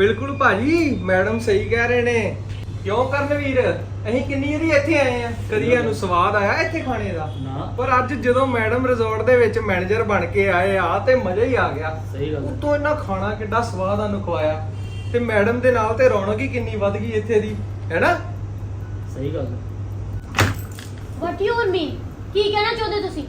ਬਿਲਕੁਲ ਭਾਜੀ ਮੈਡਮ ਸਹੀ ਕਹਿ ਰਹੇ ਨੇ। ਕਿਉਂ ਕਰਨ ਵੀਰ? ਅਸੀਂ ਕਿੰਨੀ ਵਾਰੀ ਇੱਥੇ ਆਏ ਆ? ਕਦੀ ਸਾਨੂੰ ਸਵਾਦ ਆਇਆ ਇੱਥੇ ਖਾਣੇ ਦਾ? ਨਾ। ਪਰ ਅੱਜ ਜਦੋਂ ਮੈਡਮ ਰਿਜ਼ੋਰਟ ਦੇ ਵਿੱਚ ਮੈਨੇਜਰ ਬਣ ਕੇ ਆਏ ਆ ਤੇ ਮਜ਼ਾ ਹੀ ਆ ਗਿਆ। ਸਹੀ ਗੱਲ ਹੈ। ਉਤੋਂ ਇਹਨਾਂ ਖਾਣਾ ਕਿੱਡਾ ਸਵਾਦ ਸਾਨੂੰ ਖਵਾਇਆ। ਤੇ ਮੈਡਮ ਦੇ ਨਾਲ ਤੇ ਰੌਣਕ ਹੀ ਕਿੰਨੀ ਵੱਧ ਗਈ ਇੱਥੇ ਦੀ ਹੈਨਾ ਸਹੀ ਗੱਲ। ਵਾਟ ਯੂ ਮੀਨ ਕੀ ਕਹਿਣਾ ਚਾਹੁੰਦੇ ਤੁਸੀਂ?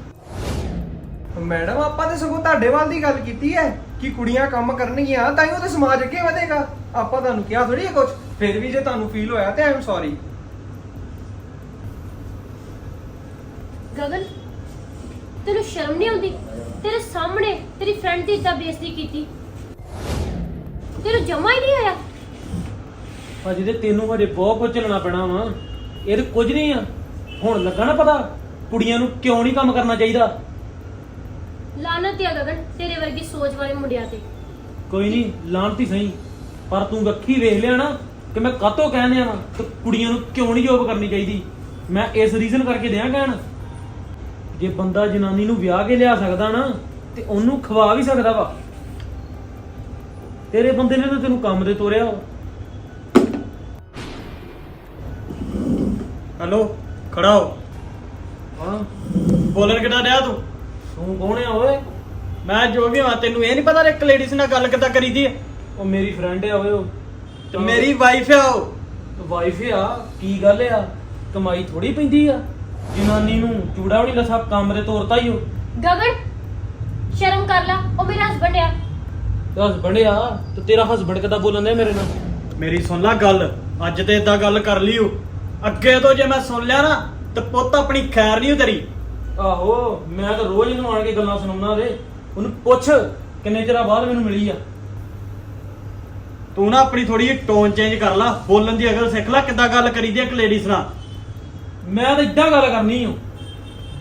ਮੈਡਮ ਆਪਾਂ ਤੇ ਸਗੋਂ ਤੁਹਾਡੇ ਵੱਲ ਦੀ ਗੱਲ ਕੀਤੀ ਹੈ। ਕਿ ਕੁੜੀਆਂ ਕੰਮ ਕਰਨਗੀਆਂ ਤਾਂ ਹੀ ਉਹਦੇ ਸਮਾਜ ਅੱਗੇ ਵਧੇਗਾ। ਆਪਾਂ ਤੁਹਾਨੂੰ ਕਿਹਾ ਥੋੜੀ ਹੈ ਕੁਝ ਫਿਰ ਵੀ ਜੇ ਤੁਹਾਨੂੰ ਫੀਲ ਹੋਇਆ ਤੇ ਆਮ ਸੌਰੀ ਗਗਨ ਤੈਨੂੰ ਸ਼ਰਮ ਨਹੀਂ ਆਉਂਦੀ? ਤੇਰੇ ਸਾਹਮਣੇ ਤੇਰੀ ਫਰੈਂਡ ਦੀ ਇੱਦਾਂ ਬੇਇੱਜ਼ਤੀ ਕੀਤੀ। ਤੈਨੂੰ ਜਮਾ ਹੀ ਨਹੀਂ ਆਇਆ। ਭਾਜੀ ਤੇ ਤੈਨੂੰ ਹਜੇ ਬਹੁਤ ਕੁਝ ਚੱਲਣਾ ਪੈਣਾ ਵਾ। ਇਹ ਤੇ ਕੁਝ ਨਹੀਂ ਆ। ਹੁਣ ਲੱਗਾ ਨਾ ਪਤਾ ਕੁੜੀਆਂ ਨੂੰ ਕਿਉਂ ਨਹੀਂ ਕੰਮ ਕਰਨਾ ਚਾਹੀਦਾ? ਲਾਨਤ ਆ ਗਗਨ ਤੇਰੇ ਵਰਗੀ ਸੋਚ ਵਾਲੇ ਮੁੰਡਿਆਂ ਤੇ। ਕੋਈ ਨਹੀਂ ਲਾਂਤੀ ਸਹੀ। ਪਰ ਤੂੰ ਅੱਖੀ ਵੇਖ ਲਿਆ ਨਾ ਕਿ ਮੈਂ ਕਾਤੋਂ ਕਹਿੰਦੇ ਆ ਕਿ ਕੁੜੀਆਂ ਨੂੰ ਕਿਉਂ ਨਹੀਂ ਜੋਬ ਕਰਨੀ ਚਾਹੀਦੀ? ਮੈਂ ਇਸ ਰੀਜ਼ਨ ਕਰਕੇ ਦਿਆਂ ਕਹਿਣ। ਜੇ ਬੰਦਾ ਜਨਾਨੀ ਨੂੰ ਵਿਆਹ ਕੇ ਲਿਆ ਸਕਦਾ ਨਾ ਤੇ ਉਹਨੂੰ ਖਵਾ ਵੀ ਸਕਦਾ ਵਾ। ਤੇਰੇ ਬੰਦੇ ਨੇ ਤਾਂ ਤੈਨੂੰ ਕੰਮ ਤੇ ਤੋਰਿਆ ਵਾ। ਹੈਲੋ ਖੜਾ ਹੋ। ਹਾਂ। ਬੋਲਣ ਕਿੱਦਾਂ ਡਿਆ ਤੂੰ? ਤੂੰ ਕੌਣ ਆ ਓਏ? ਮੈਂ ਜੋ ਵੀ ਹਾਂ ਤੈਨੂੰ ਇਹ ਨਹੀਂ ਪਤਾ ਇੱਕ ਲੇਡੀਜ਼ ਨਾਲ ਗੱਲ ਕਿੱਦਾਂ ਕਰੀਦੀ ਹੈ? ਉਹ ਮੇਰੀ ਫਰੈਂਡ ਆ ਓਏ ਉਹ। ਤੇ ਮੇਰੀ ਵਾਈਫ ਆ ਉਹ। ਵਾਈਫ ਆ? ਕੀ ਗੱਲ ਆ? ਕਮਾਈ ਥੋੜੀ ਪੈਂਦੀ ਆ। ਜਨਾਨੀ ਨੂੰ ਚੂੜਾ ਵੀ ਨਹੀਂ ਲੱਸਾ ਕੰਮ ਤੇ ਤੋਰਤਾ ਹੀ ਉਹ। ਗਗਨ ਸ਼ਰਮ ਕਰ ਲੈ ਉਹ ਮੇਰਾ ਹਸਬੰਡ ਆ। ਹਸਬੰਡ ਆ? ਤੇ ਤੇਰਾ ਹਸਬੰਡ ਕਿੱਦਾਂ ਬੋਲਣ ਦੇ ਮੇਰੇ ਨਾਲ? ਮੇਰੀ ਸੁਣ ਲੈ ਗੱਲ ਅੱਜ ਤੇ ਇਦਾਂ ਗੱਲ ਕਰ ਲਈ ਅੱਗੇ ਤੋਂ ਜੇ ਮੈਂ ਸੁਣ ਲਿਆ ਨਾ ਤੇ ਪੁੱਤ ਆਪਣੀ ਖੈਰ ਨਹੀਂ ਤੇਰੀ ਆਹੋ ਮੈਂ ਤਾਂ ਰੋਜ਼ ਇਹਨੂੰ ਆਣ ਕੇ ਗੱਲਾਂ ਸੁਣਾਉਣਾ ਉਹਦੇ ਉਹਨੂੰ ਪੁੱਛ ਕਿੰਨੇ ਚਿਰਾਂ ਬਾਅਦ ਮੈਨੂੰ ਮਿਲੀ ਆ। ਤੂੰ ਨਾ ਆਪਣੀ ਥੋੜੀ ਜਿਹੀ ਟੋਨ ਚੇਂਜ ਕਰ ਲੈ ਬੋਲਣ ਦੀ ਅਗਲ ਸਿੱਖ ਲੈ ਕਿੱਦਾਂ ਗੱਲ ਕਰੀਦੀ ਹੈ ਇੱਕ ਲੇਡੀਜ਼ ਨਾਲ। ਮੈਂ ਤਾਂ ਇਦਾਂ ਗੱਲ ਕਰਨੀ ਓ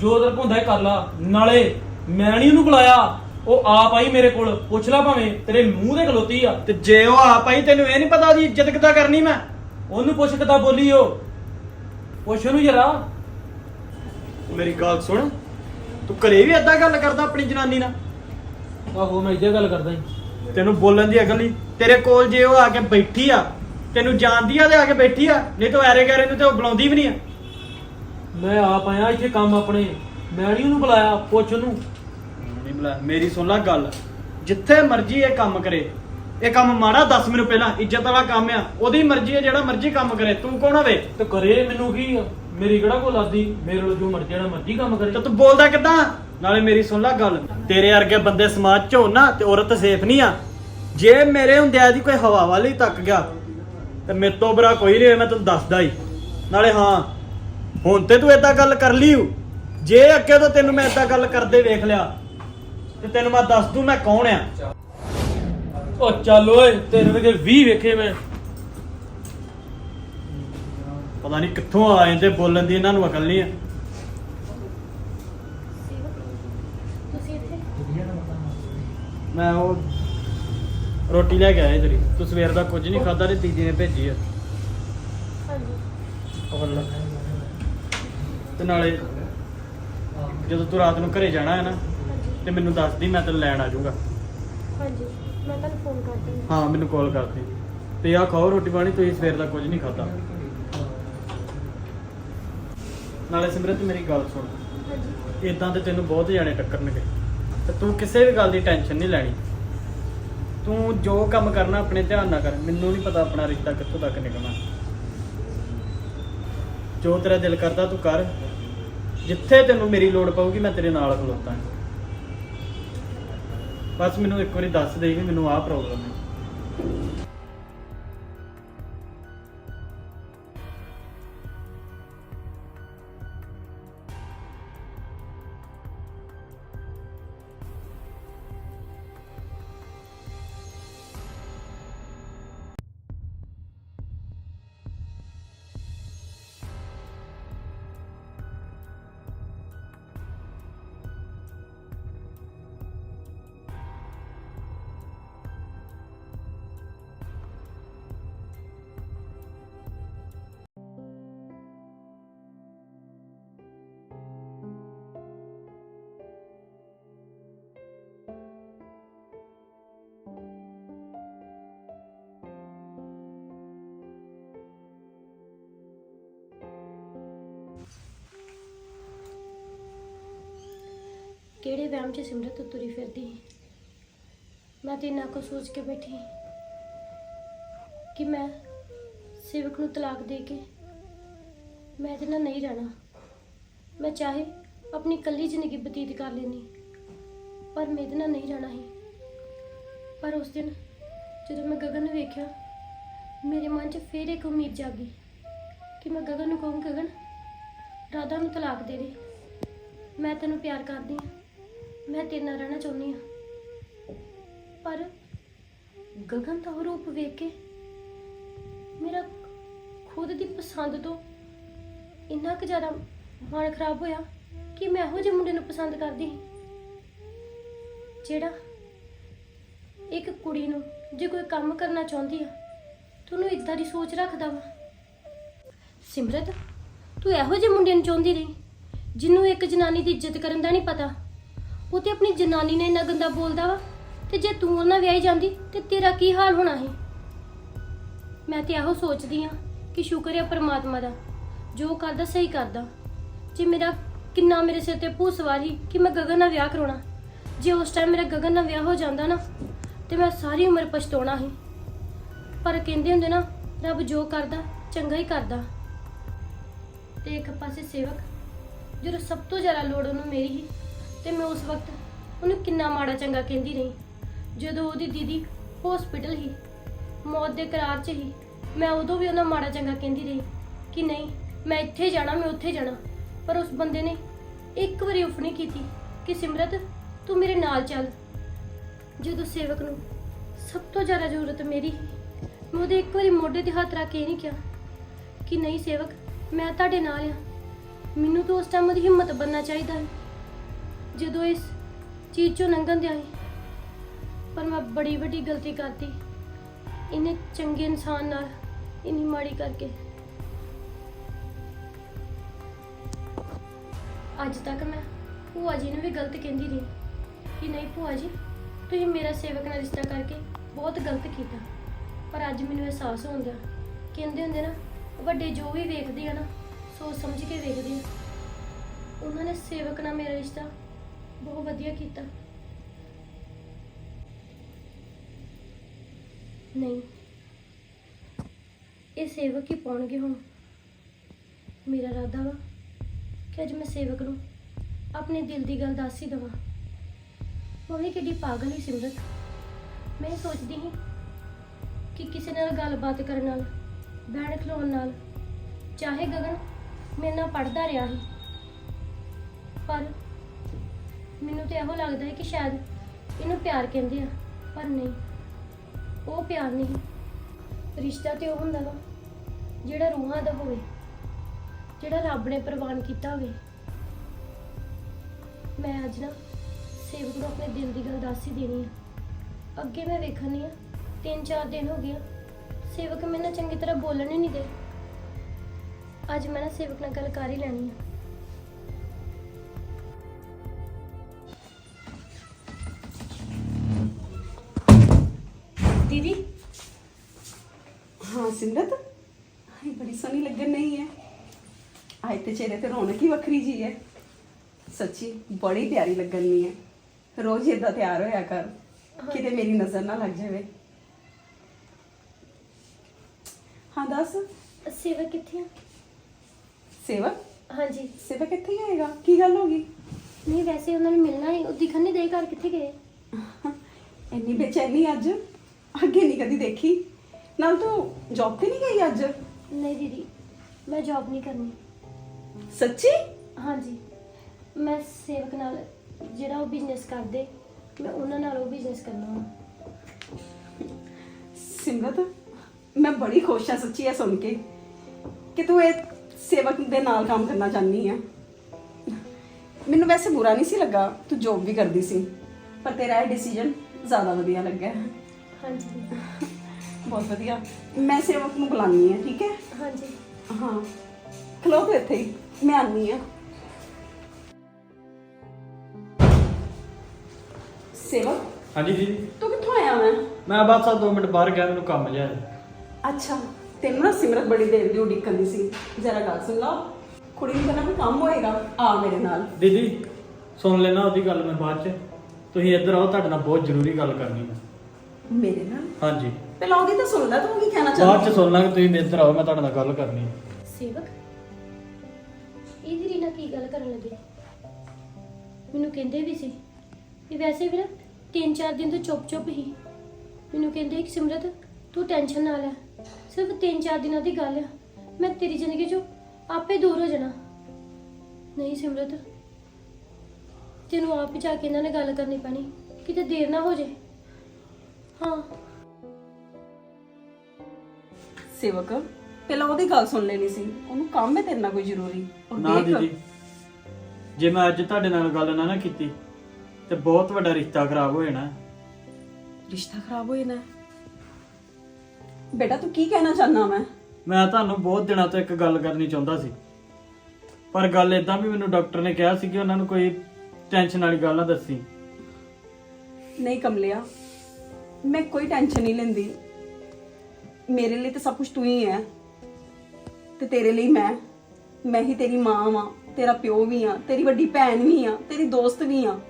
ਜੋ ਦਰ ਹੁੰਦਾ ਹੈ ਕਰ ਲਾ। ਨਾਲੇ ਮੈਂ ਨਹੀਂ ਉਹਨੂੰ ਬੁਲਾਇਆ। ਉਹ ਆਪ ਆਈ ਮੇਰੇ ਕੋਲ। ਪੁੱਛ ਲੈ ਭਾਵੇਂ ਤੇਰੇ ਮੂੰਹ ਤੇ ਖਲੋਤੀ ਆ। ਤੇ ਜੇ ਉਹ ਆ ਪਾਈ ਤੈਨੂੰ ਇਹ ਨਹੀਂ ਪਤਾ ਉਹਦੀ ਇੱਜ਼ਤ ਕਿੱਦਾਂ ਕਰਨੀ ਮੈਂ? ਉਹਨੂੰ ਪੁੱਛ ਕਿੱਦਾਂ ਬੋਲੀ ਉਹ। ਪੁੱਛ ਉਹਨੂੰ ਜਰਾ। ਮੇਰੀ ਗੱਲ ਸੁਣ। ਤੂੰ ਘਰੇ ਵੀ ਏਦਾਂ ਗੱਲ ਕਰਦਾ ਆਪਣੀ ਜਨਾਨੀ ਨਾਲ? ਆਹੋ ਮੈਂ ਇਦਾਂ ਗੱਲ ਕਰਦਾ ਹਾਂ ਤੈਨੂੰ ਬੋਲਣ ਦੀ ਅਕਲ ਨਹੀਂ। ਤੇਰੇ ਕੋਲ ਜੇ ਉਹ ਆ ਕੇ ਬੈਠੀ ਆ ਤੈਨੂੰ ਜਾਣਦੀ ਆ ਤੇ ਆ ਕੇ ਬੈਠੀ ਆ ਨਹੀਂ ਤਾਂ ਐਰੇ ਗੈਰੇ ਨੂੰ ਤੇ ਉਹ ਬੁਲਾਉਂਦੀ ਵੀ ਨਹੀਂ ਆ। ਮੈਂ ਆਪ ਆਇਆ ਇੱਥੇ ਕੰਮ ਆਪਣੇ। ਮੈਂ ਨਹੀਂ ਉਹਨੂੰ ਬੁਲਾਇਆ ਪੁੱਛ ਉਹਨੂੰ। ਨਹੀਂ ਬੁਲਾ ਮੇਰੀ ਸੁਣ ਲੈ ਗੱਲ। ਜਿੱਥੇ ਮਰਜ਼ੀ ਇਹ ਕੰਮ ਕਰੇ। ਇਹ ਕੰਮ ਮਾੜਾ ਦੱਸ ਮੈਨੂੰ ਪਹਿਲਾਂ ਇੱਜ਼ਤ ਵਾਲਾ ਕੰਮ ਆ। ਉਹਦੀ ਮਰਜ਼ੀ ਹੈ ਜਿਹੜਾ ਮਰਜ਼ੀ ਕੰਮ ਕਰੇ। ਤੂੰ ਕੌਣ ਹੋਵੇ? ਤੇ ਕਰੇ ਮੈਨੂੰ ਕੀ ਆ? ਮੇਰੀ ਕਿਹੜਾ ਕੋ ਲਾਦੀ ਮੇਰੇ ਕੋਲ ਜੋ ਮਰਜ਼ੀ ਜਿਹੜਾ ਮਰਜ਼ੀ ਕੰਮ ਕਰੇ। ਤੇ ਤੂੰ ਬੋਲਦਾ ਕਿੱਦਾਂ? ਨਾਲੇ ਮੇਰੀ ਸੁਣ ਲੈ ਗੱਲ। ਤੇਰੇ ਵਰਗੇ ਬੰਦੇ ਸਮਾਜ 'ਚ ਹੋਣ ਨਾ ਤੇ ਔਰਤ ਸੇਫ ਨਹੀਂ ਆ। ਜੇ ਮੇਰੇ ਹੁੰਦਿਆਂ ਦੀ ਕੋਈ ਹਵਾ ਵਾਲੀ ਤੱਕ ਗਿਆ ਤੇ ਮੇਰੇ ਤੋਂ ਬੁਰਾ ਕੋਈ ਨਹੀਂ ਮੈਂ ਤੈਨੂੰ ਦੱਸਦਾ ਹੀ। ਨਾਲੇ ਹਾਂ ਹੁਣ ਤੇ ਤੂੰ ਏਦਾਂ ਗੱਲ ਕਰ ਲਈ। ਜੇ ਅੱਗੇ ਤੋਂ ਤੈਨੂੰ ਮੈਂ ਏਦਾਂ ਗੱਲ ਕਰਦੇ ਵੇਖ ਲਿਆ ਤੇ ਤੈਨੂੰ ਮੈਂ ਦੱਸ ਦੂੰ ਮੈਂ ਕੌਣ ਆ। ਉਹ ਚੱਲ ਓਏ ਤੇਰੇ ਵਰਗੇ 20 ਵੇਖੇ ਮੈਂ। ਪਤਾ ਨਹੀਂ ਕਿੱਥੋਂ ਆ ਜਾਂਦੇ ਬੋਲਣ ਦੀ ਇਹਨਾਂ ਨੂੰ ਅਕਲ ਨਹੀਂ ਆ। ਤੁਸੀਂ ਇੱਥੇ ਮੈਂ ਉਹ ਰੋਟੀ ਲੈ ਕੇ ਆਇਆ ਤੇਰੀ। ਤੂੰ ਸਵੇਰ ਦਾ ਕੁਝ ਨਹੀਂ ਖਾਦਾ ਤੇ ਤੀਜੀ ਨੇ ਭੇਜੀ ਆ। ਹਾਂਜੀ ਉਹ। ਤੇ ਨਾਲੇ ਜਦੋਂ ਤੂੰ ਰਾਤ ਨੂੰ ਘਰੇ ਜਾਣਾ ਹੈ ਨਾ ਹਾਂਜੀ ਤੇ ਮੈਨੂੰ ਦੱਸ ਦੀ ਮੈਂ ਤੈਨੂੰ ਲੈਣ ਆ ਜਾਊਂਗਾ। ਹਾਂਜੀ ਮੈਂ ਤੁਹਾਨੂੰ ਫੋਨ ਕਰ ਦੂੰਗੀ ਹਾਂ ਮੈਨੂੰ ਕਾਲ ਕਰ ਦੇ ਤੇ ਆ ਖਾਓ ਰੋਟੀ ਪਾਣੀ ਤੁਸੀਂ ਸਵੇਰ ਦਾ ਕੁਝ ਨਹੀਂ ਖਾਦਾ ਨਾਲੇ ਸਿਮਰਤ ਮੇਰੀ ਗੱਲ ਸੁਣ। ਹਾਂਜੀ। ਇਦਾਂ ਤੇ ਤੈਨੂੰ ਬਹੁਤ ਜਾਣੇ ਟੱਕਰਨਗੇ। ਤੇ ਤੂੰ ਕਿਸੇ ਵੀ ਗੱਲ ਦੀ ਟੈਨਸ਼ਨ ਨਹੀਂ ਲੈਣੀ। ਤੂੰ ਜੋ ਕੰਮ ਕਰਨਾ ਆਪਣੇ ਧਿਆਨ ਨਾਲ ਕਰ। ਮੈਨੂੰ ਨਹੀਂ ਪਤਾ ਆਪਣਾ ਰਿਸ਼ਤਾ ਕਿੱਥੋਂ ਤੱਕ ਨਿਕਲਣਾ। ਜੋ ਤੇਰਾ ਦਿਲ ਕਰਦਾ ਤੂੰ ਕਰ। ਜਿੱਥੇ ਤੈਨੂੰ ਮੇਰੀ ਲੋੜ ਪਊਗੀ ਮੈਂ ਤੇਰੇ ਨਾਲ ਖਲੋਤਾ। ਬਸ ਮੈਨੂੰ ਇੱਕ ਵਾਰੀ ਦੱਸ ਦੇ ਵੀ ਮੈਨੂੰ ਆਹ ਪ੍ਰੋਬਲਮ ਹੈ। ਕਿਹੜੇ ਵਹਿਮ 'ਚ ਸਿਮਰਤ ਤੁਰੀ ਫਿਰਦੀ? ਮੈਂ ਤੇ ਇੰਨਾ ਕੁ ਸੋਚ ਕੇ ਬੈਠੀ ਕਿ ਮੈਂ ਸੇਵਕ ਨੂੰ ਤਲਾਕ ਦੇ ਕੇ ਮੈਂ ਇਹਦੇ ਨਾਲ ਨਹੀਂ ਰਹਿਣਾ। ਮੈਂ ਚਾਹੇ ਆਪਣੀ ਇਕੱਲੀ ਜ਼ਿੰਦਗੀ ਬਤੀਤ ਕਰ ਲੈਣੀ ਪਰ ਮੈਂ ਇਹਦੇ ਨਾਲ ਨਹੀਂ ਰਹਿਣਾ ਹੀ ਪਰ ਉਸ ਦਿਨ ਜਦੋਂ ਮੈਂ ਗਗਨ ਨੂੰ ਵੇਖਿਆ, ਮੇਰੇ ਮਨ 'ਚ ਫੇਰ ਇੱਕ ਉਮੀਦ ਜਾਗੀ ਕਿ ਮੈਂ ਗਗਨ ਨੂੰ ਕਹੂੰ, ਗਗਨ, ਰਾਧਾ ਨੂੰ ਤਲਾਕ ਦੇ ਦੇ। ਮੈਂ ਤੈਨੂੰ ਪਿਆਰ ਕਰਦੀ ਹਾਂ। ਮੈਂ ਤੇਰੇ ਨਾਲ ਰਹਿਣਾ ਚਾਹੁੰਦੀ ਹਾਂ। ਪਰ ਗਗਨ ਦਾ ਉਹ ਰੂਪ ਵੇਖ ਕੇ ਮੇਰਾ ਖੁਦ ਦੀ ਪਸੰਦ ਤੋਂ ਇੰਨਾ ਕੁ ਜ਼ਿਆਦਾ ਮਨ ਖਰਾਬ ਹੋਇਆ ਕਿ ਮੈਂ ਇਹੋ ਜਿਹੇ ਮੁੰਡੇ ਨੂੰ ਪਸੰਦ ਕਰਦੀ ਸੀ ਜਿਹੜਾ ਇੱਕ ਕੁੜੀ ਨੂੰ ਜੇ ਕੋਈ ਕੰਮ ਕਰਨਾ ਚਾਹੁੰਦੀ ਆ ਤੁਹਾਨੂੰ ਇਦਾਂ ਦੀ ਸੋਚ ਰੱਖਦਾ ਵਾ। ਸਿਮਰਤ, ਤੂੰ ਇਹੋ ਜਿਹੇ ਮੁੰਡੇ ਨੂੰ ਚਾਹੁੰਦੀ ਰਹੀ, ਜਿਹਨੂੰ ਇੱਕ ਜਨਾਨੀ ਦੀ ਇੱਜ਼ਤ ਕਰਨ ਦਾ ਨਹੀਂ ਪਤਾ। ਉਹ ਤੇ ਆਪਣੀ ਜਨਾਨੀ ਨੇ ਇੰਨਾ ਗੰਦਾ ਬੋਲਦਾ ਵਾ। ਤੇ ਜੇ ਤੂੰ ਉਹਨਾਂ ਵਿਆਹੀ ਜਾਂਦੀ, ਤੇ ਤੇਰਾ ਕੀ ਹਾਲ ਹੋਣਾ ਸੀ? ਮੈਂ ਤੇ ਇਹੋ ਸੋਚਦੀ ਆ ਕਿ ਸ਼ੁਕਰ ਹੈ ਪਰਮਾਤਮਾ ਦਾ, ਜੋ ਕਰਦਾ ਸਹੀ ਕਰਦਾ। ਜੇ ਮੇਰਾ ਕਿੰਨਾ ਮੇਰੇ ਸਿਰ ਤੇ ਭੂ ਸਵਾਰੀ ਕਿ ਮੈਂ ਗਗਨ ਨਾਲ ਵਿਆਹ ਕਰਾਉਣਾ। ਜੇ ਉਸ ਟਾਈਮ ਮੇਰਾ ਗਗਨ ਨਾਲ ਵਿਆਹ ਹੋ ਜਾਂਦਾ ਨਾ, ਤੇ ਮੈਂ ਸਾਰੀ ਉਮਰ ਪਛਤਾਉਣਾ ਸੀ। ਪਰ ਕਹਿੰਦੇ ਹੁੰਦੇ ਨਾ, ਰੱਬ ਜੋ ਕਰਦਾ, ਚੰਗਾ ਹੀ ਕਰਦਾ। ਤੇ ਇੱਕ ਪਾਸੇ ਸੇਵਕ, ਜਦੋਂ ਸਭ ਤੋਂ ਜ਼ਿਆਦਾ ਲੋੜ ਉਹਨੂੰ ਮੇਰੀ ਸੀ ਤੇ ਮੈਂ ਉਸ ਵਕਤ ਉਹਨੂੰ ਕਿੰਨਾ ਮਾੜਾ ਚੰਗਾ ਕਹਿੰਦੀ ਰਹੀ। ਜਦੋਂ ਉਹਦੀ ਦੀਦੀ ਹਸਪੀਟਲ ਸੀ ਮੌਤ ਦੇ ਕਰਾਰ 'ਚ ਹੀ, ਮੈਂ ਉਦੋਂ ਵੀ ਉਹਨਾਂ ਮਾੜਾ ਚੰਗਾ ਕਹਿੰਦੀ ਰਹੀ ਕਿ ਨਹੀਂ, ਮੈਂ ਇੱਥੇ ਜਾਣਾ, ਮੈਂ ਉੱਥੇ ਜਾਣਾ। ਪਰ ਉਸ ਬੰਦੇ ਨੇ ਇੱਕ ਵਾਰੀ ਉਫ ਨਹੀਂ ਕੀਤੀ ਕਿ, ਸਿਮਰਤ, ਤੂੰ ਮੇਰੇ ਨਾਲ ਚੱਲ। ਜਦੋਂ ਸੇਵਕ ਨੂੰ ਸਭ ਤੋਂ ਜ਼ਿਆਦਾ ਜ਼ਰੂਰਤ ਮੇਰੀ ਸੀ, ਮੈਂ ਉਹਦੇ ਇੱਕ ਵਾਰੀ ਮੋਢੇ ਤੇ ਹੱਥ ਰੱਖ ਕੇ ਨਹੀਂ ਕਿਹਾ ਕਿ ਨਹੀਂ ਸੇਵਕ, ਮੈਂ ਤੁਹਾਡੇ ਨਾਲ ਆ ਮੈਨੂੰ ਤਾਂ ਉਸ ਟਾਈਮ ਉਹਦੀ ਹਿੰਮਤ ਬਣਨਾ ਚਾਹੀਦਾ ਹੈ। ਜਦੋਂ ਇਸ ਚੀਜ਼ ਚੋਂ ਲੰਘਣ ਦਿਆ ਸੀ, ਪਰ ਮੈਂ ਬੜੀ ਵੱਡੀ ਗਲਤੀ ਕਰਤੀ। ਇਹਨੇ ਚੰਗੇ ਇਨਸਾਨ ਨਾਲ, ਇੰਨੀ ਮਾੜੀ ਕਰਕੇ। ਅੱਜ ਤੱਕ ਮੈਂ ਭੂਆ ਜੀ ਨੂੰ ਵੀ ਗਲਤ ਕਹਿੰਦੀ ਰਹੀ। ਕਿ ਨਹੀਂ ਭੂਆ ਜੀ, ਤੁਸੀਂ ਮੇਰਾ ਸੇਵਕ ਨਾਲ ਰਿਸ਼ਤਾ ਕਰਕੇ ਬਹੁਤ ਗਲਤ ਕੀਤਾ। ਪਰ ਅੱਜ ਮੈਨੂੰ ਅਹਿਸਾਸ ਹੁੰਦਾ ਕਹਿੰਦੇ ਹੁੰਦੇ ਨਾ, ਵੱਡੇ ਜੋ ਵੀ ਵੇਖਦੇ ਆ ਨਾ, ਸੋਚ ਸਮਝ ਕੇ ਵੇਖਦੇ ਆ। ਉਹਨਾਂ ਨੇ ਸੇਵਕ ਨਾਲ ਮੇਰਾ ਰਿਸ਼ਤਾ ਬਹੁਤ ਵਧੀਆ ਕੀਤਾ। ਨਹੀਂ। ਇਹ ਸੇਵਕ ਹੀ ਪਾਉਣਗੇ ਹੁਣ। ਮੇਰਾ ਇਰਾਦਾ ਵਾ ਕਿ ਅੱਜ ਮੈਂ ਸੇਵਕ ਨੂੰ ਆਪਣੇ ਦਿਲ ਦੀ ਗੱਲ ਦੱਸ ਹੀ ਦਵਾਂ। ਉਹ ਕਿੱਡੀ ਪਾਗਲ ਹੀ ਸਿਮਰਤ। ਮੈਂ ਸੋਚਦੀ ਸੀ ਕਿ ਕਿਸੇ ਨਾਲ ਗੱਲਬਾਤ ਕਰਨ ਨਾਲ, ਬਹਿਣ ਖਲੋਣ ਨਾਲ, ਚਾਹੇ ਗਗਨ ਮੇਰੇ ਨਾਲ ਪੜਦਾ ਰਿਹਾ ਸੀ। ਪਰ ਮੈਨੂੰ ਤੇ ਇਹੋ ਲੱਗਦਾ ਹੈ ਕਿ ਸ਼ਾਇਦ ਇਹਨੂੰ ਪਿਆਰ ਕਹਿੰਦੇ ਆ, ਪਰ ਨਹੀਂ। ਉਹ ਪਿਆਰ ਨਹੀਂ। ਰਿਸ਼ਤਾ ਤੇ ਉਹ ਹੁੰਦਾ ਵਾ, ਜਿਹੜਾ ਰੂਹਾਂ ਦਾ ਹੋਵੇ, ਜਿਹੜਾ ਰੱਬ ਨੇ ਪ੍ਰਵਾਨ ਕੀਤਾ ਹੋਵੇ। ਮੈਂ ਅੱਜ ਨਾ ਸੇਵਕ ਨੂੰ ਆਪਣੇ ਦਿਲ ਦੀ ਗੱਲ ਦੱਸ ਹੀ ਦੇਣੀ ਆ। ਅੱਗੇ ਮੈਂ ਵੇਖਣੀ ਆ, ਤਿੰਨ ਚਾਰ ਦਿਨ ਹੋ ਗਏ ਸੇਵਕ ਮੈਨੂੰ ਨਾਲ ਚੰਗੀ ਤਰ੍ਹਾਂ ਬੋਲਣ ਹੀ ਨਹੀਂ ਦੇ। ਅੱਜ ਮੈਂ ਨਾ ਸੇਵਕ ਨਾਲ ਗੱਲ ਕਰ ਹੀ ਲੈਣੀ ਆ। ਸਿਮਰਤ? ਹਾਏ ਬੜੀ ਸੋਹਣੀ ਲੱਗਣ ਨਹੀਂ ਹੈ ਅੱਜ ਤੇ ਚਿਹਰੇ ਤੇ ਰੌਣਕ ਹੀ ਵੱਖਰੀ ਜੀ ਹੈ ਸੱਚੀ ਬੜੀ ਪਿਆਰੀ ਲੱਗਣ ਨਹੀਂ ਹੈ ਰੋਜ਼ ਇਦਾਂ ਤਿਆਰ ਹੋਇਆ ਕਰ ਕਿਤੇ ਮੇਰੀ ਨਜ਼ਰ ਨਾ ਲੱਗ ਜਾਵੇ। ਹਾਂ ਦੱਸ। ਸੇਵਕ ਕਿੱਥੇ ਆ? ਸੇਵਕ ਹਾਂਜੀ। ਸੇਵਕ ਕਿੱਥੇ ਆਏਗਾ ਕੀ ਗੱਲ ਹੋ ਗਈ? ਨਹੀਂ ਵੈਸੇ ਉਹਨਾਂ ਨੂੰ ਮਿਲਣਾ ਹੀ ਉਹ ਦਿਖਣ ਨਹੀਂ ਦੇ ਘਰ ਕਿੱਥੇ ਗਏ। ਇੰਨੀ ਬੇਚੈਨੀ ਅੱਜ। ਅੱਗੇ ਨਹੀਂ ਕਦੀ ਦੇਖੀ। ਨਾਲ ਤੂੰ ਜੌਬ ਤੇ ਨਹੀਂ ਗਈ ਅੱਜ? ਨਹੀਂ ਦੀਦੀ ਮੈਂ ਜੌਬ ਨਹੀਂ ਕਰਨੀ। ਸੱਚੀ? ਹਾਂਜੀ। ਮੈਂ ਸੇਵਕ ਨਾਲ ਜਿਹੜਾ ਉਹ ਬਿਜ਼ਨਸ ਕਰਦੇ ਮੈਂ ਉਹਨਾਂ ਨਾਲ ਉਹ ਬਿਜ਼ਨਸ ਕਰਨਾ ਵਾ। ਸਿਮਰਤ ਮੈਂ ਬੜੀ ਖੁਸ਼ ਹਾਂ ਸੱਚੀ ਇਹ ਸੁਣ ਕੇ ਕਿ ਤੂੰ ਇਹ ਸੇਵਕ ਦੇ ਨਾਲ ਕੰਮ ਕਰਨਾ ਚਾਹਨੀ ਆ। ਮੈਨੂੰ ਵੈਸੇ ਬੁਰਾ ਨਹੀਂ ਸੀ ਲੱਗਾ ਤੂੰ ਜੋਬ ਵੀ ਕਰਦੀ ਸੀ ਪਰ ਤੇਰਾ ਇਹ ਡਿਸੀਜਨ ਜ਼ਿਆਦਾ ਵਧੀਆ ਲੱਗਾ ਹਾਂਜੀ। ਦੀਦੀ। ਬਹੁਤ ਵਧੀਆ। ਮੈਂ ਸੇਵਕ ਨੂੰ ਬੁਲਾਨੀ ਆ ਠੀਕ ਹੈ? ਹਾਂਜੀ। ਹਾਂ। ਖਲੋ ਤੂੰ ਇੱਥੇ ਹੀ ਮੈਂ ਆਨੀ ਆ ਸੇਵਕ ਹਾਂਜੀ ਜੀ। ਤੂੰ ਕਿੱਥੋਂ ਆਇਆ ਮੈਂ ਮੈਂ ਬਸ ਆ 2 ਮਿੰਟ ਬਾਹਰ ਗਿਆ ਮੈਨੂੰ ਕੰਮ ਜਿਹਾ ਹੈ। ਅੱਛਾ ਤੈਨੂੰ ਨਾ ਸਿਮਰਤ ਬੜੀ ਦੇਰ ਦੀ ਉਡੀਕਣ ਦੀ ਸੀ। ਜਰਾ ਗੱਲ ਸੁਣ ਲਾ। ਕੁੜੀ ਨੂੰ ਕਹਿੰਦਾ ਕੋਈ ਕੰਮ ਹੋਏਗਾ ਆ ਮੇਰੇ ਨਾਲ। ਦੀਦੀ ਸੁਣ ਲੈਣਾ ਉਹਦੀ ਗੱਲ ਮੈਂ ਬਾਅਦ ਚ। ਤੁਸੀਂ ਇੱਧਰ ਆਓ ਤੁਹਾਡੇ ਨਾਲ ਬਹੁਤ ਜ਼ਰੂਰੀ ਗੱਲ ਕਰਨੀ ਹੈ। ਮੇਰੇ ਨਾਲ? ਹਾਂਜੀ। ਪਹਿਲਾਂ ਉਹਦੀ ਤਾਂ ਸੁਣ ਲੈ ਤੂੰ ਕੀ ਕਹਿਣਾ ਬਾਅਦ ਚਾਹੁੰਦਾ ਚ ਸੁਣ ਲਾਂਗੇ ਤੁਸੀਂ ਇੱਧਰ ਆਓ ਮੈਂ ਤੁਹਾਡੇ ਨਾਲ ਗੱਲ ਕਰਨੀ ਹੈ। ਸੇਵਕ ਇਹਦੀ ਰੀਨਾ ਕੀ ਗੱਲ ਕਰਨ ਲੱਗੇ? ਮੈਨੂੰ ਕਹਿੰਦੇ ਵੀ ਸੀ ਕਿ ਵੈਸੇ ਵੀ ਨਾ ਤਿੰਨ ਚਾਰ ਦਿਨ ਤੋਂ ਚੁੱਪ ਚੁੱਪ ਹੀ। ਮੈਨੂੰ ਕਹਿੰਦੇ ਕਿ ਸਿਮਰਤ ਤੂੰ ਟੈਨਸ਼ਨ ਨਾ ਲੈ। ਸਿਰਫ ਤਿੰਨ ਚਾਰ ਦਿਨਾਂ ਦੀ ਗੱਲ ਆ। ਮੈਂ ਤੇਰੀ ਜ਼ਿੰਦਗੀ ਚੋਂ ਆਪੇ ਦੂਰ ਹੋ ਜਾਣਾ। ਨਹੀਂ ਸਿਮਰਤ ਤੈਨੂੰ ਆਪ ਹੀ ਜਾ ਕੇ ਇਹਨਾਂ ਨਾਲ ਗੱਲ ਕਰਨੀ ਪੈਣੀ। ਕਿਤੇ ਦੇਰ ਨਾ ਹੋ ਜੇ। ਹਾਂ। ਸੇਵਕ ਪਹਿਲਾਂ ਉਹਦੀ ਗੱਲ ਸੁਣ ਲੈਣੀ ਸੀ। ਉਹਨੂੰ ਕੰਮ ਹੈ ਤੇਰੇ ਨਾਲ ਕੋਈ ਜ਼ਰੂਰੀ? ਔਰ ਨਾ ਦੇਖ, ਦੀਦੀ ਜੇ ਮੈਂ ਅੱਜ ਤੁਹਾਡੇ ਨਾਲ ਗੱਲ ਨਾ ਨਾ ਕੀਤੀ ਤੇ ਬਹੁਤ ਵੱਡਾ ਰਿਸ਼ਤਾ ਖਰਾਬ ਹੋ ਜਾਣਾ। ਰਿਸ਼ਤਾ ਖਰਾਬ ਹੋਏ ਨਾ ਬੇਟਾ ਤੂੰ ਕੀ ਕਹਿਣਾ ਚਾਹਨਾ ਮੈਂ ਮੈਂ ਤੁਹਾਨੂੰ ਬਹੁਤ ਦਿਨਾਂ ਤੋਂ ਇੱਕ ਗੱਲ ਕਰਨੀ ਚਾਹੁੰਦਾ ਸੀ। ਪਰ ਗੱਲ ਇਦਾਂ ਵੀ ਮੈਨੂੰ ਡਾਕਟਰ ਨੇ ਕਿਹਾ ਸੀ ਕਿ ਉਹਨਾਂ ਨੂੰ ਕੋਈ ਟੈਨਸ਼ਨ ਵਾਲੀ ਗੱਲ ਨਾ ਦੱਸੀ। ਨਹੀਂ ਕਮਲਿਆ ਮੈਂ ਕੋਈ ਟੈਨਸ਼ਨ ਨਹੀਂ ਲੈਂਦੀ। ਮੇਰੇ ਲਈ ਤਾਂ ਸਭ ਕੁਝ ਤੂੰ ਹੀ ਹੈ। ਤੇ ਤੇਰੇ ਲਈ ਮੈਂ। ਮੈਂ ਹੀ ਤੇਰੀ ਮਾਂ ਵਾਂ, ਤੇਰਾ ਪਿਓ ਵੀ ਆ, ਤੇਰੀ ਵੱਡੀ ਭੈਣ ਵੀ ਆ, ਤੇਰੀ ਦੋਸਤ ਵੀ ਆ।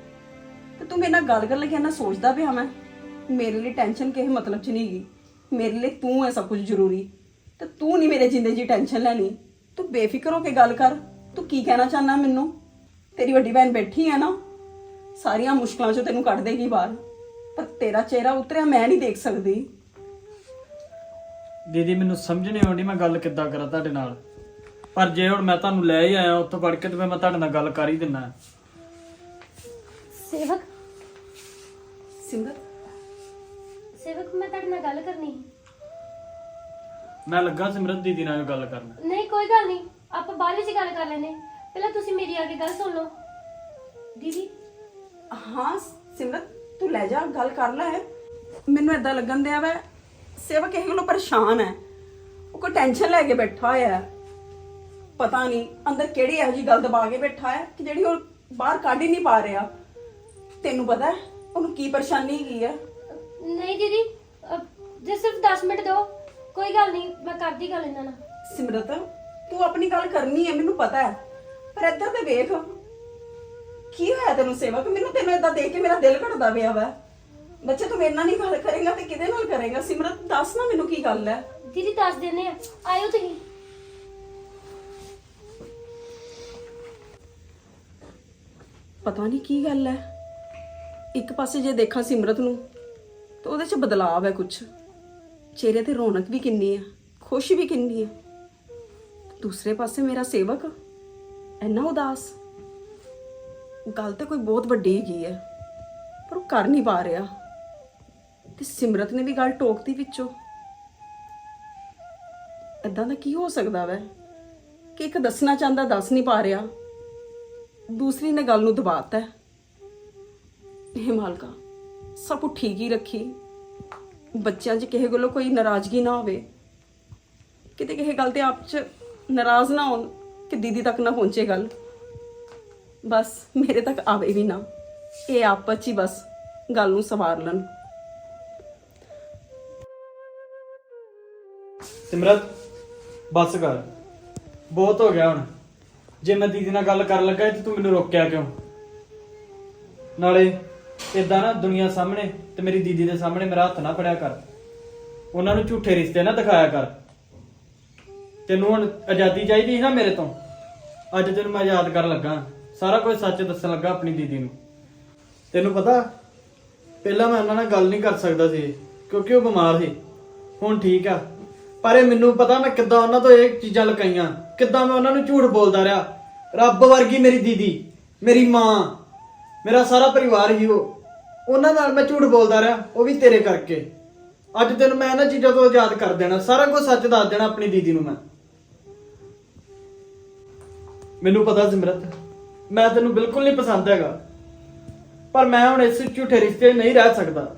ਤੇ ਤੂੰ ਮੇਰੇ ਨਾਲ ਗੱਲ ਕਰਨ ਲੱਗਿਆ ਨਾ ਸੋਚਦਾ ਪਿਆ ਮੈਂ। ਮੇਰੇ ਲਈ ਟੈਨਸ਼ਨ ਕਿਸੇ ਮਤਲਬ 'ਚ ਨਹੀਂ ਗਈ ਮੇਰੇ ਲਈ ਤੂੰ ਹੈ ਸਭ ਕੁਝ ਜ਼ਰੂਰੀ। ਤੇ ਤੂੰ ਨਹੀਂ ਮੇਰੇ ਜ਼ਿੰਦਗੀ ਦੀ ਟੈਨਸ਼ਨ ਲੈਣੀ। ਤੂੰ ਬੇਫਿਕਰ ਹੋ ਕੇ ਗੱਲ ਕਰ। ਤੂੰ ਕੀ ਕਹਿਣਾ ਚਾਹਨਾ ਮੈਨੂੰ? ਤੇਰੀ ਵੱਡੀ ਭੈਣ ਬੈਠੀ ਆ ਨਾ। ਸਾਰੀਆਂ ਮੁਸ਼ਕਲਾਂ 'ਚੋਂ ਤੈਨੂੰ ਕੱਢ ਦੇਗੀ ਬਾਹਰ। ਪਰ ਤੇਰਾ ਚਿਹਰਾ ਉਤਰਿਆ ਮੈਂ ਨਹੀਂ ਦੇਖ ਸਕਦੀ। ਦੀਦੀ ਮੈਨੂੰ ਸਮਝ ਨਹੀਂ ਆਉਂਦੀ ਮੈਂ ਗੱਲ ਕਿੱਦਾਂ ਕਰਾਂ ਤੁਹਾਡੇ ਨਾਲ। ਪਰ ਜੇ ਹੁਣ ਮੈਂ ਤੁਹਾਨੂੰ ਲੈ ਹੀ ਆਇਆ ਉੱਥੋਂ ਪੜ ਕੇ ਤੇ ਫਿਰ ਮੈਂ ਤੁਹਾਡੇ ਨਾਲ ਗੱਲ ਕਰ ਹੀ ਦਿੰਨਾ। ਸੇਵਕ? ਸਿੰਦਰ ਸੇਵਕ ਮੈਂ ਤੁਹਾਡੇ ਨਾਲ ਗੱਲ ਕਰਨੀ ਸੀ। ਮੈਂ ਲੱਗਾ ਸਿਮਰਤ ਦੀਦੀ ਨਾਲ ਗੱਲ ਕਰਨ। ਨਹੀਂ ਕੋਈ ਗੱਲ ਨਹੀਂ। ਆਪਾਂ ਬਾਅਦ ਵਿੱਚ ਗੱਲ ਕਰ ਲੈਨੇ ਪਹਿਲਾਂ ਤੁਸੀਂ ਮੇਰੀ ਆ ਕੇ ਗੱਲ ਸੁਣ ਲਓ। ਦੀਦੀ? ਹਾਂ ਸਿਮਰਤ ਤੂੰ ਲੈ ਜਾ ਗੱਲ ਕਰ ਲੈ। ਮੈਨੂੰ ਏਦਾਂ ਲੱਗਣ ਦਿਆ ਵੈ ਸੇਵਕ ਇਹ ਕੋਲੋਂ ਪਰੇਸ਼ਾਨ ਹੈ। ਉਹ ਕੋਈ ਟੈਨਸ਼ਨ ਲੈ ਕੇ ਬੈਠਾ ਹੋਇਆ ਹੈ। ਪਤਾ ਨਹੀਂ ਅੰਦਰ ਕਿਹੜੀ ਇਹੋ ਜੀ ਗੱਲ ਦਬਾ ਕੇ ਬੈਠਾ ਹੈ ਕਿ ਜਿਹੜੀ ਉਹ ਬਾਹਰ ਕੱਢ ਹੀ ਨਹੀਂ ਪਾ ਰਿਹਾ। ਤੈਨੂੰ ਪਤਾ ਹੈ ਉਹਨੂੰ ਕੀ ਪਰੇਸ਼ਾਨੀ ਕੀ ਹੈ ਨਹੀਂ ਦੀਦੀ ਅਹ, ਜੇ ਸਿਰਫ 10 ਮਿੰਟ ਦਿਓ ਕੋਈ ਗੱਲ ਨਹੀਂ ਮੈਂ ਕਰਦੀ ਗੱਲ ਇਹਨਾਂ ਨਾਲ। ਸਿਮਰਤ ਤੂੰ ਆਪਣੀ ਗੱਲ ਕਰਨੀ ਹੈ ਮੈਨੂੰ ਪਤਾ ਹੈ। ਪਰ ਇੱਧਰ ਤੇ ਵੇਖ ਕੀ ਹੋਇਆ ਤੈਨੂੰ ਸੇਵਕ? ਮੈਨੂੰ ਤੈਨੂੰ ਏਦਾਂ ਦੇਖ ਕੇ ਮੇਰਾ ਦਿਲ ਘਟਦਾ ਪਿਆ ਵਾ। ਬੱਚੇ ਤੂੰ ਮੇਰੇ ਨਾਲ ਨਹੀਂ ਗੱਲ ਕਰੇਗਾ ਤੇ ਕਿਹਦੇ ਨਾਲ ਕਰੇਗਾ? ਸਿਮਰਤ ਦੱਸ ਨਾ ਮੈਨੂੰ ਕੀ ਗੱਲ ਹੈ। ਦੀਦੀ ਦੱਸ ਦਿੰਦੇ ਆ। ਆਇਓ ਤੁਸੀਂ। ਪਤਾ ਨਹੀਂ ਕੀ ਗੱਲ ਹੈ। ਇੱਕ ਪਾਸੇ ਜੇ ਦੇਖਾਂ ਸਿਮਰਤ ਨੂੰ ਤਾਂ ਉਹਦੇ 'ਚ ਬਦਲਾਅ ਹੈ ਕੁਝ ਚਿਹਰੇ ਤੇ ਰੌਣਕ ਵੀ ਕਿੰਨੀ ਹੈ ਖੁਸ਼ੀ ਵੀ ਕਿੰਨੀ ਹੈ। ਦੂਸਰੇ ਪਾਸੇ ਮੇਰਾ ਸੇਵਕ ਇੰਨਾ ਉਦਾਸ। ਗੱਲ ਤੇ ਕੋਈ ਬਹੁਤ ਵੱਡੀ ਹੈਗੀ ਹੈ ਪਰ ਉਹ ਕਰ ਨਹੀਂ ਪਾ ਰਿਹਾ। ਤੇ ਸਿਮਰਤ ਨੇ ਵੀ ਗੱਲ ਟੋਕਤੀ ਵਿੱਚੋਂ। ਇਦਾਂ ਦਾ ਕੀ ਹੋ ਸਕਦਾ ਵੈ? ਕਿ ਇੱਕ ਦੱਸਣਾ ਚਾਹੁੰਦਾ ਦੱਸ ਨਹੀਂ ਪਾ ਰਿਹਾ। ਦੂਸਰੀ ਨੇ ਗੱਲ ਨੂੰ ਦਬਾਤਾ। ਇਹ ਮਾਲਕਾ, ਸਭ ਕੁਝ ਠੀਕ ਹੀ ਰੱਖੀ। ਬੱਚਿਆਂ 'ਚ ਕਿਸੇ ਕੋਲੋਂ ਕੋਈ ਨਾਰਾਜ਼ਗੀ ਨਾ ਹੋਵੇ। ਕਿਤੇ ਕਿਸੇ ਗੱਲ ਤੇ ਆਪ 'ਚ ਨਾਰਾਜ਼ ਨਾ ਹੋਣ ਕਿ ਦੀਦੀ ਤੱਕ ਨਾ ਪਹੁੰਚੇ ਗੱਲ। ਬਸ ਮੇਰੇ ਤੱਕ ਆਵੇ ਵੀ ਨਾ। ਇਹ ਆਪਸ 'ਚ ਹੀ ਬਸ ਗੱਲ ਨੂੰ ਸਵਾਰ ਲੈਣ। ਸਿਮਰਤ ਬਸ ਕਰ। ਬਹੁਤ ਹੋ ਗਿਆ ਹੁਣ। ਜੇ ਮੈਂ ਦੀਦੀ ਨਾਲ ਗੱਲ ਕਰਨ ਲੱਗਾ ਤੇ ਤੂੰ ਮੈਨੂੰ ਰੋਕਿਆ ਕਿਉਂ? ਨਾਲੇ ਇਦਾਂ ਨਾ ਦੁਨੀਆ ਸਾਹਮਣੇ ਤੇ ਮੇਰੀ ਦੀਦੀ ਦੇ ਸਾਹਮਣੇ ਮੇਰਾ ਹੱਥ ਨਾ ਫੜਿਆ ਕਰ। ਉਹਨਾਂ ਨੂੰ ਝੂਠੇ ਰਿਸ਼ਤੇ ਨਾ ਦਿਖਾਇਆ ਕਰ। ਤੈਨੂੰ ਹੁਣ ਆਜ਼ਾਦੀ ਚਾਹੀਦੀ ਸੀ ਨਾ ਮੇਰੇ ਤੋਂ? ਅੱਜ ਤੈਨੂੰ ਮੈਂ ਆਜ਼ਾਦ ਕਰਨ ਲੱਗਾ। ਸਾਰਾ ਕੁਝ ਸੱਚ ਦੱਸਣ ਲੱਗਾ ਆਪਣੀ ਦੀਦੀ ਨੂੰ। ਤੈਨੂੰ ਪਤਾ, ਪਹਿਲਾਂ ਮੈਂ ਉਹਨਾਂ ਨਾਲ ਗੱਲ ਨਹੀਂ ਕਰ ਸਕਦਾ ਸੀ, ਕਿਉਂਕਿ ਉਹ ਬਿਮਾਰ ਸੀ। ਹੁਣ ਠੀਕ ਆ। ਪਰ ਇਹ ਮੈਨੂੰ ਪਤਾ ਮੈਂ ਕਿੱਦਾਂ ਉਹਨਾਂ ਤੋਂ ਇਹ ਚੀਜ਼ਾਂ ਲੁਕਾਈਆਂ, ਕਿੱਦਾਂ ਮੈਂ ਉਹਨਾਂ ਨੂੰ ਝੂਠ ਬੋਲਦਾ ਰਿਹਾ। ਰੱਬ ਵਰਗੀ ਮੇਰੀ ਦੀਦੀ, ਮੇਰੀ ਮਾਂ, ਮੇਰਾ ਸਾਰਾ ਪਰਿਵਾਰ ਹੀ ਉਹ। ਉਹਨਾਂ ਨਾਲ ਮੈਂ ਝੂਠ ਬੋਲਦਾ ਰਿਹਾ, ਉਹ ਵੀ ਤੇਰੇ ਕਰਕੇ। ਅੱਜ ਤੈਨੂੰ ਮੈਂ ਇਹਨਾਂ ਚੀਜ਼ਾਂ ਤੋਂ ਆਜ਼ਾਦ ਕਰ ਦੇਣਾ, ਸਾਰਾ ਕੁਝ ਸੱਚ ਦੱਸ ਦੇਣਾ ਆਪਣੀ ਦੀਦੀ ਨੂੰ ਮੈਂ। ਮੈਨੂੰ ਪਤਾ ਸਿਮਰਤ, ਮੈਂ ਤੈਨੂੰ ਬਿਲਕੁਲ ਨਹੀਂ ਪਸੰਦ ਹੈਗਾ। ਪਰ ਮੈਂ ਹੁਣ ਇਸ ਝੂਠੇ ਰਿਸ਼ਤੇ 'ਚ ਨਹੀਂ ਰਹਿ ਸਕਦਾ।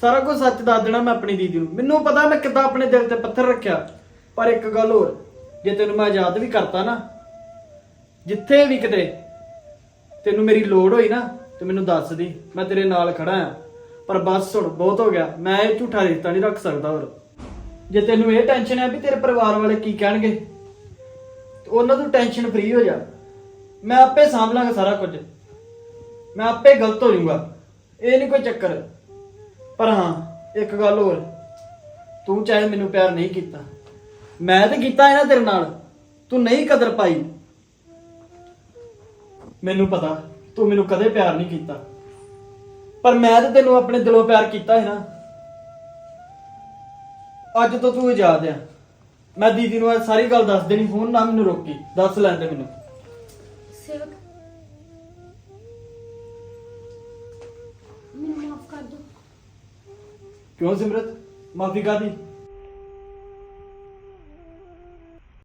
ਸਾਰਾ ਕੁਝ ਸੱਚ ਦੱਸ ਦੇਣਾ ਮੈਂ ਆਪਣੀ ਦੀਦੀ ਨੂੰ। ਮੈਨੂੰ ਪਤਾ ਮੈਂ ਕਿੱਦਾਂ ਆਪਣੇ ਦਿਲ ਤੇ ਪੱਥਰ ਰੱਖਿਆ। ਪਰ ਇੱਕ ਗੱਲ ਹੋਰ, ਜੇ ਤੈਨੂੰ ਮੈਂ ਆਜ਼ਾਦ ਵੀ ਕਰਤਾ ਨਾ, ਜਿੱਥੇ ਵੀ ਕਿਤੇ ਤੈਨੂੰ ਮੇਰੀ ਲੋੜ ਹੋਈ ਨਾ, ਤੇ ਮੈਨੂੰ ਦੱਸ ਦੀ, ਮੈਂ ਤੇਰੇ ਨਾਲ ਖੜਾ ਆ। ਪਰ ਬਸ ਹੁਣ ਬਹੁਤ ਹੋ ਗਿਆ। ਮੈਂ ਇਹ ਝੂਠਾ ਰਿਸ਼ਤਾ ਨਹੀਂ ਰੱਖ ਸਕਦਾ ਹੋਰ। ਜੇ ਤੈਨੂੰ ਇਹ ਟੈਨਸ਼ਨ ਹੈ ਵੀ ਤੇਰੇ ਪਰਿਵਾਰ ਵਾਲੇ ਕੀ ਕਹਿਣਗੇ, ਤੇ ਉਹਨਾਂ ਤੋਂ ਟੈਨਸ਼ਨ ਫ੍ਰੀ ਹੋ ਜਾ। ਮੈਂ ਆਪੇ ਸਾਂਭ ਲਾਂਗਾ ਸਾਰਾ ਕੁਝ। ਮੈਂ ਆਪੇ ਗਲਤ ਹੋ ਜਾਊਗਾ। ਇਹ ਨਹੀਂ ਕੋਈ ਚੱਕਰ। ਪਰ ਹਾਂ, ਇੱਕ ਗੱਲ ਹੋਰ। ਤੂੰ ਚਾਹੇ ਮੈਨੂੰ ਪਿਆਰ ਨਹੀਂ ਕੀਤਾ। ਮੈਂ ਤੇ ਕੀਤਾ ਹੈ ਨਾ ਤੇਰੇ ਨਾਲ। ਤੂੰ ਨਹੀਂ ਕਦਰ ਪਾਈ। ਮੈਨੂੰ ਪਤਾ, ਤੂੰ ਮੈਨੂੰ ਕਦੇ ਪਿਆਰ ਨਹੀਂ ਕੀਤਾ। ਪਰ ਮੈਂ ਤੇ ਤੈਨੂੰ ਆਪਣੇ ਦਿਲੋਂ ਪਿਆਰ ਕੀਤਾ ਹੈ ਨਾ। ਅੱਜ ਤੋਂ ਤੂੰ ਆਜ਼ਾਦ ਆ। ਮੈਂ ਦੀਦੀ ਨੂੰ ਅੱਜ ਸਾਰੀ ਗੱਲ ਦੱਸ ਦੇਣੀ, ਫੋਨ ਨਾ ਮੈਨੂੰ ਰੋਕੀ। ਦੱਸ ਲੈਂਦੇ ਮੈਨੂੰ। ਕਿਉਂ ਸਿਮਰਤ ਮਾਫੀ ਕਾਦੀ